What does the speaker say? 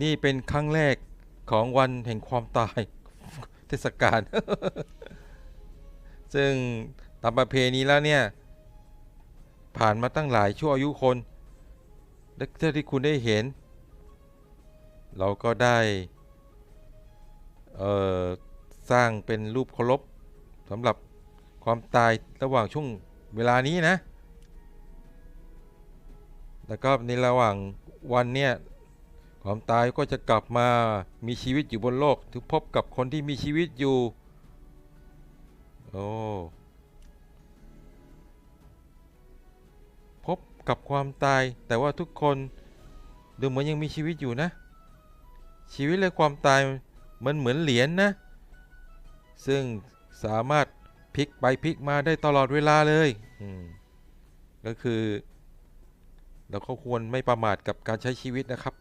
นี่เป็นครั้งแรกของวันแห่งความตายเทศกาล ซึ่งตามประเพณีแล้วเนี่ย ผ่านมาตั้งหลายชั่วอายุคนและเท่าที่คุณได้เห็น เราก็ได้สร้างเป็นรูปเคารพสำหรับความตายระหว่างช่วงเวลานี้นะ แล้วก็ในระหว่างวันเนี่ย ความตายก็จะกลับมามีชีวิตอยู่บนโลกถึงพบกับคนที่มีชีวิตอยู่ โอ้พบกับความตายแต่ว่าทุกคนดูเหมือนยังมีชีวิตอยู่นะ ชีวิตและความตายมันเหมือนเหรียญนะซึ่งสามารถพลิกไปพลิกมาได้ตลอดเวลาเลยอืมก็คือ เราก็ควรไม่ประมาทกับการใช้ชีวิตนะครับ